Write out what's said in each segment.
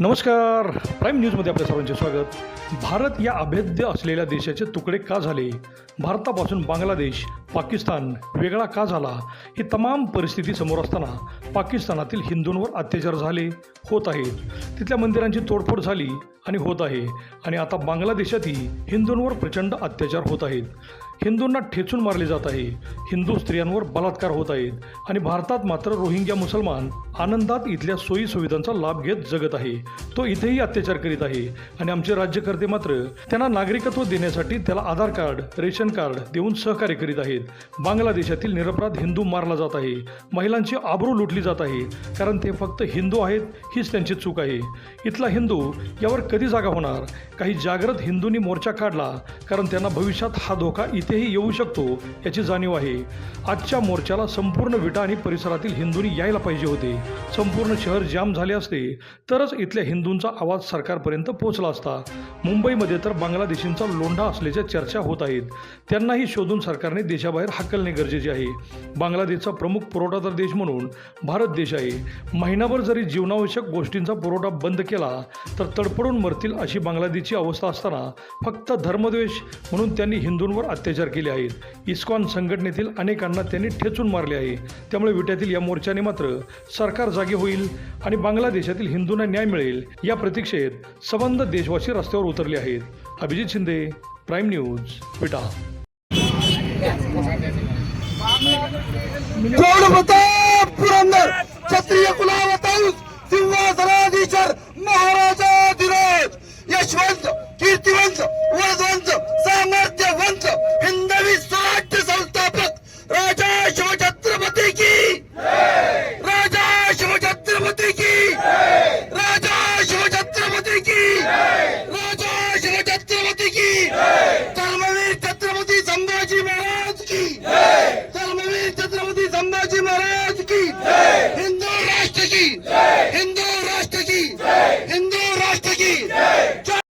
नमस्कार. प्राईम न्यूजमध्ये आपल्या सर्वांचे स्वागत. भारत या अभेद्य असलेल्या देशाचे तुकडे का झाले? भारतापासून बांगलादेश पाकिस्तान वेगळा का झाला? ही तमाम परिस्थिती समोर असताना पाकिस्तानातील हिंदूंवर अत्याचार झाले होत आहेत. तिथल्या मंदिरांची तोडफोड झाली आणि होत आहे. आणि आता बांगलादेशातही हिंदूंवर प्रचंड अत्याचार होत आहेत. हिंदूंना ठेचून मारले जात आहे. हिंदू स्त्रियांवर बलात्कार होत आहेत आणि भारतात मात्र रोहिंग्या मुसलमान आनंदात इथल्या सोयी सुविधांचा लाभ घेत जगत आहे. तो इथेही अत्याचार करीत आहे आणि आमचे राज्यकर्ते मात्र त्यांना नागरिकत्व देण्यासाठी त्याला आधार कार्ड रेशन कार्ड देऊन सहकार्य करीत आहेत. बांगलादेशातील निरपराध हिंदू मारला जात आहे. महिलांची आबरू लुटली जात आहे. कारण ते फक्त हिंदू आहेत हीच त्यांची चूक आहे. इथला हिंदू यावर कधी जागा होणार? काही जागृत हिंदूंनी मोर्चा काढला कारण त्यांना भविष्यात हा धोका तेही येऊ शकतो याची जाणीव आहे. आजच्या मोर्चाला संपूर्ण विटा आणि परिसरातील हिंदूंनी यायला पाहिजे होते. संपूर्ण शहर जाम झाले असते तरच इथल्या हिंदूंचा आवाज सरकारपर्यंत पोहोचला असता. मुंबईमध्ये तर बांगलादेशींचा लोंढा असल्याच्या चर्चा होत आहेत. त्यांनाही शोधून सरकारने देशाबाहेर हाकलणे गरजेचे आहे. बांगलादेशचा प्रमुख पुरवठादार देश म्हणून भारत देश आहे. महिनाभर जरी जीवनावश्यक गोष्टींचा पुरवठा बंद केला तर तडपडून मरतील अशी बांगलादेशची अवस्था असताना फक्त धर्मद्वेष म्हणून त्यांनी हिंदूंवर अत्याचार केले आहेत. इस्कॉन संघटनेतील अनेकांना त्यांनी ठेचून मारले आहे. त्यामुळे विट्यातील या मोर्चाने मात्र सरकार जागे होईल आणि बांगलादेशातील हिंदूंना न्याय मिळेल या प्रतीक्षेत सबंध देशवासी रस्त्यावर उतरले आहेत. Abhijit Shinde prime news Vita. Purandar क्षत्रिय कुलावतांस सिंहासनाधीशर यशवंत कीर्तिवंत वरदवंत सामर्थ्यवंत हिंदवी स्वराज्य संस्थापक राजा शिवछत्रपती की राजा शिवछत्रपती की राजा शिवछत्रपती की राजा शिवछत्रपती की धर्मवीर छत्रपती संभाजी महाराज की धर्मवीर छत्रपती संभाजी महाराज की हिंदू राष्ट्र की हिंदू राष्ट्र की हिंदू राष्ट्र की जय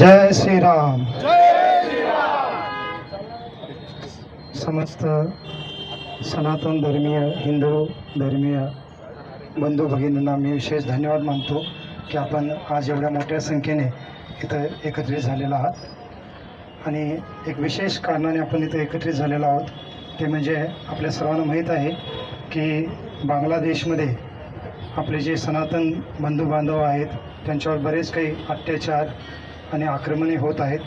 जय श्रीराम. समस्त सनातन धर्मीय हिंदू धर्मीय बंधू भगिनींना मी विशेष धन्यवाद मानतो की आपण आज एवढ्या मोठ्या संख्येने इथं एकत्रित झालेलो आहात. आणि एक विशेष कारणाने आपण इथं एकत्रित झालेलो आहोत ते म्हणजे आपल्या सर्वांना माहीत आहे की बांगलादेशमध्ये आपले जे सनातन बंधू बांधव आहेत त्यांच्यावर बरेच काही अत्याचार आणि आक्रमणे होत आहेत.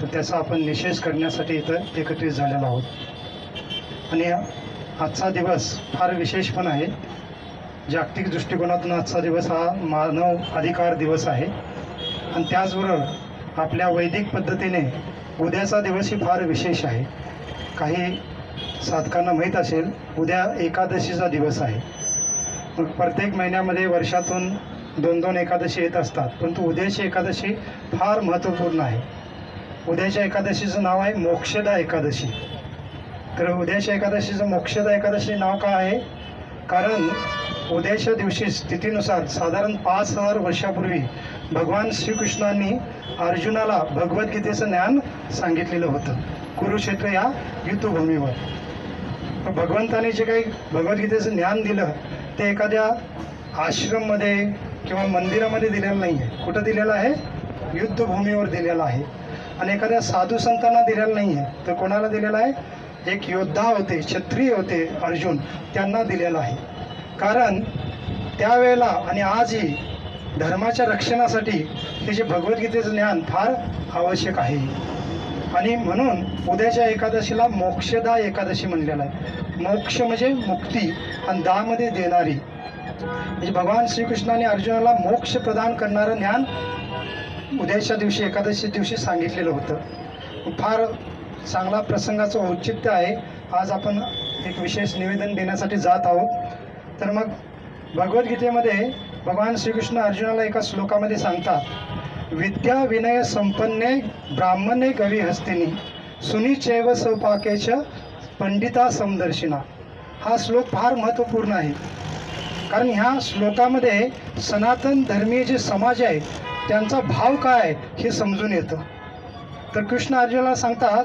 तर त्याचा आपण निषेध करण्यासाठी इथं एकत्रित झालेलो आहोत. आणि आजचा दिवस फार विशेष पण आहे. जागतिक दृष्टिकोनातून आजचा दिवस हा मानव अधिकार दिवस आहे. आणि त्याचबरोबर आपल्या वैदिक पद्धतीने उद्याचा दिवस ही फार विशेष आहे. काही साधकांना माहीत असेल उद्या एकादशीचा दिवस आहे. मग प्रत्येक महिन्यामध्ये वर्षातून दोन दोन एकादशी येत असतात. परंतु उद्याची एकादशी फार महत्त्वपूर्ण आहे. उद्याच्या एकादशीचं नाव आहे मोक्षदा एकादशी. तर उद्याच्या एकादशीचं मोक्षदा एकादशी नाव का आहे? कारण उद्याच्या दिवशी स्थितीनुसार साधारण पाच हजार वर्षापूर्वी भगवान श्रीकृष्णांनी अर्जुनाला भगवद्गीतेचं ज्ञान सांगितलेलं होतं. कुरुक्षेत्र या युद्धभूमीवर. भगवंताने जे काही भगवद्गीतेचं ज्ञान दिलं ते एखाद्या आश्रममध्ये किंवा मंदिरामध्ये दिलेलं नाही आहे कुठं दिलेलं आहे? युद्धभूमीवर दिलेला आहे. आणि एखाद्या साधू संतांना दिलेला नाही आहे तर कोणाला दिलेला आहे? एक योद्धा होते क्षत्रिय होते अर्जुन त्यांना दिलेला आहे. कारण त्यावेळेला आणि आजही धर्माच्या रक्षणासाठी हे जे भगवद्गीतेचं ज्ञान फार आवश्यक आहे. आणि म्हणून उद्याच्या एकादशीला मोक्षदा एकादशी म्हणलेला आहे. मोक्ष म्हणजे मुक्ती आणि दामध्ये देणारी. म्हणजे भगवान श्रीकृष्णाने अर्जुनाला मोक्ष प्रदान करणारं ज्ञान उद्याच्या दिवशी एकादशी दिवशी सांगितलेलं होतं. फार चांगला प्रसंगाचं औचित्य आहे. आज आपण एक विशेष निवेदन देण्यासाठी जात आहोत. तर मग भगवद्गीतेमध्ये भगवान श्रीकृष्ण अर्जुनाला एका श्लोकामध्ये सांगतात विद्या विनय संपन्ने ब्राह्मणे कवी हस्तिनी सुनीचैव सौपाकेच पंडिता समदर्शिना. हा श्लोक फार महत्त्वपूर्ण आहे. कारण ह्या श्लोकामध्ये सनातन धर्मीय जे समाज आहे त्यांचा भाव काय आहे हे समजून येतं. तर कृष्ण अर्जुनाला सांगतात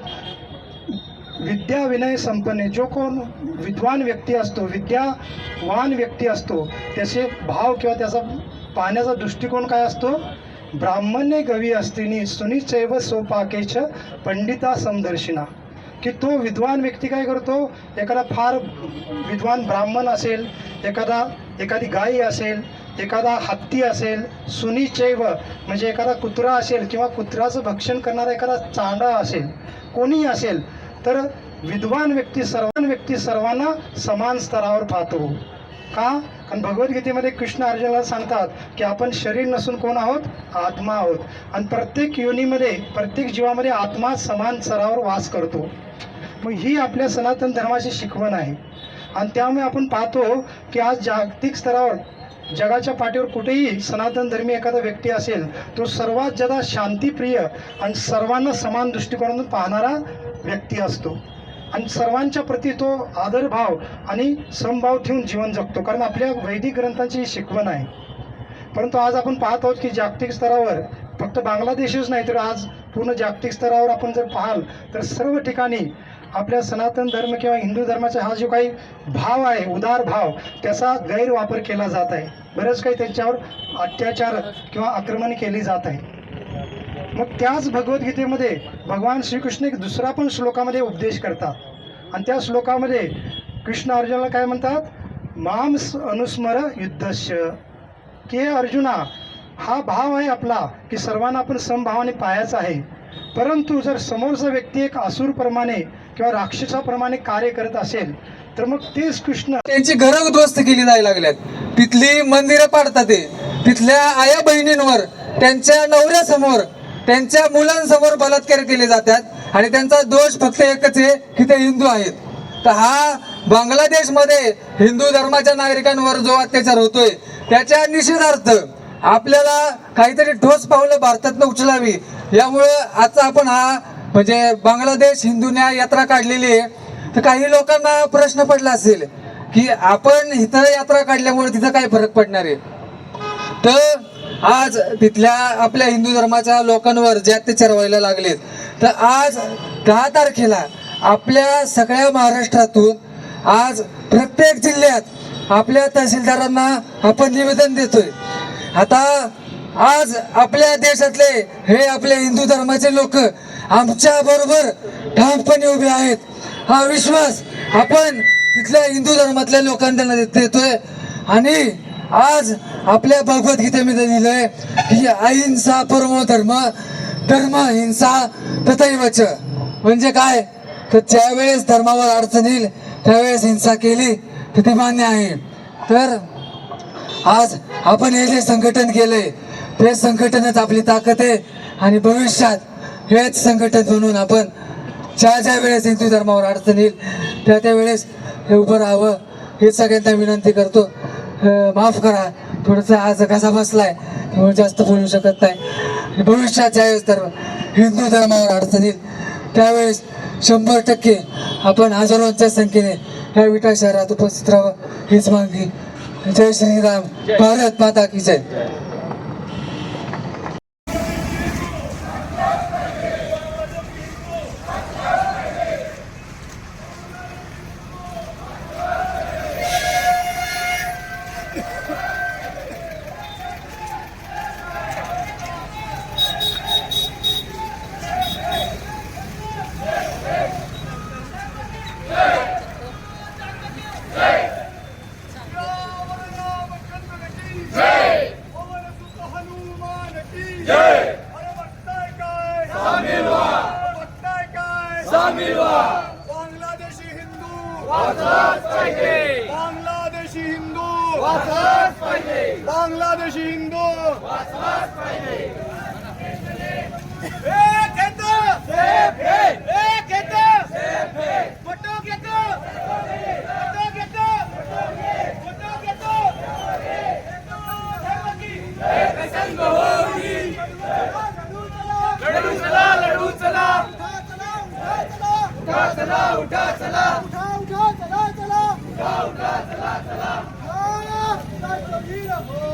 विद्या विनय संपन्न जो कोण विद्वान व्यक्ती असतो विद्यावान व्यक्ती असतो त्याचे भाव किंवा त्याचा पाहण्याचा दृष्टिकोन काय असतो? ब्राह्मण्य गवी असतीनी सुनिचैव सोपाकेच पंडिता समदर्शिना. की तो विद्वान व्यक्ती काय करतो? एखादा फार विद्वान ब्राह्मण असेल एखादा एखादी गायी असेल एखादा हत्ती असेल सुनीचैव म्हणजे एखादा कुत्रा असेल किंवा कुत्र्याचं भक्षण करणारा एखादा चांडा असेल कोणीही असेल तर विद्वान व्यक्ती सर्वान व्यक्ती सर्वांना समान स्तरावर पाहतो. का? आणि भगवद्गीतेमध्ये कृष्ण अर्जुनाला सांगतात की आपण शरीर नसून कोण आहोत? आत्मा आहोत. आणि प्रत्येक योनीमध्ये प्रत्येक जीवामध्ये आत्मा समान स्तरावर वास करतो. मग ही आपल्या सनातन धर्माची शिकवण आहे. आणि त्यामुळे आपण पाहतो की आज जागतिक स्तरावर जगाच्या पाठीवर कुठेही सनातन धर्मी एखादा व्यक्ती असेल तो सर्वात जादा शांतीप्रिय आणि सर्वांना समान दृष्टिकोनातून पाहणारा व्यक्ती असतो. आणि सर्वांच्या प्रती तो आदरभाव आणि समभाव ठेवून जीवन जगतो. कारण आपल्या वैदिक ग्रंथांची शिकवण आहे. परंतु आज आपण पाहत आहोत की जागतिक स्तरावर फक्त बांगलादेशच नाही तर आज पूर्ण जागतिक स्तरावर आपण जर पाहाल तर सर्व ठिकाणी आपल्या सनातन धर्म किंवा हिंदू धर्माचा हा जो काही भाव आहे उदार भाव त्याचा गैरवापर केला जात आहे. बरंच काही त्यांच्यावर अत्याचार किंवा आक्रमण केली जात आहे. मग त्याच भगवद्गीतेमध्ये भगवान श्रीकृष्ण एक दुसरा पण श्लोकामध्ये उपदेश करतात. आणि त्या श्लोकामध्ये कृष्ण अर्जुनाला काय म्हणतात? माम अनुस्मर युद्धस्य के अर्जुना हा भाव आहे आपला की सर्वांना आपण समभावाने पाहायचा आहे. परंतु जर समोरचा व्यक्ती एक असुरप्रमाणे किंवा राक्षसाप्रमाणे कार्य करत असेल तर मग तेच कृष्ण त्यांची घरं उद्ध्वस्त केली जायला लागल्यात. तिथली मंदिरं पाडतात ते. तिथल्या आया बहिणींवर त्यांच्या नवऱ्यासमोर त्यांच्या मुलांसमोर बलात्कार केले जातात आणि त्यांचा दोष फक्त एकच आहे की ते हिंदू आहेत. तर हा बांगलादेशमध्ये हिंदू धर्माच्या नागरिकांवर जो अत्याचार होतोय त्याच्या निषेधार्थ आपल्याला काहीतरी ठोस पावलं भारतातनं उचलावी. यामुळं आजचा आपण हा म्हणजे बांगलादेश हिंदू न्याय यात्रा काढलेली आहे. तर काही लोकांना प्रश्न पडला असेल की आपण इथं यात्रा काढल्यामुळे तिथं काय फरक पडणार आहे? तर आज तिथल्या आपल्या हिंदू धर्माच्या लोकांवर जे अत्याचार व्हायला लागलेत तर आज दहा तारखेला आपल्या सगळ्या महाराष्ट्रातून आज प्रत्येक जिल्ह्यात आपल्या तहसीलदारांना आपण निवेदन देतोय. आता आज आपल्या देशातले हे आपले हिंदू धर्माचे लोक आमच्या बरोबर ठामपणे उभे आहेत. हा विश्वास आपण तिथल्या हिंदू धर्मातल्या लोकांना देतोय आणि आज आपल्या भगवद्गीतेमध्ये लिहिलंय की अहिंसा परमो धर्म धर्म हिंसा तथैवच. म्हणजे काय? तर ज्यावेळेस धर्मावर अडचण येईल त्यावेळेस हिंसा केली तर ते मान्य आहे. तर आज आपण हे जे संघटन केलंय ते संघटनच आपली ताकद आहे आणि भविष्यात हेच संघटन बनवून आपण ज्या ज्या वेळेस हिंदू धर्मावर अडचण येईल त्या त्यावेळेस हे उभं राहावं हे सगळ्यांना विनंती करतो. माफ करा. थोडंसं आज कसा बसलाय. त्यामुळे जास्त बोलू शकत नाही. भविष्यात ज्यावेळेस धर्म हिंदू धर्मावर अडचण येईल त्यावेळेस शंभर टक्के आपण हजारोंच्या संख्येने ह्या विटा शहरात उपस्थित राहावं हीच मागणी. जय श्रीराम. भारत माता की जय बांगलादेशी हिंदू बांगलादेशी हिंदू एक घेतो एक घेतो फोटो घेतो फोटो घेतो फोटो घेतो लढू चला लढू चला उठा चला उठा चला उठा उठा चला चला उठा उठा चला चला राष्ट्रवीर हो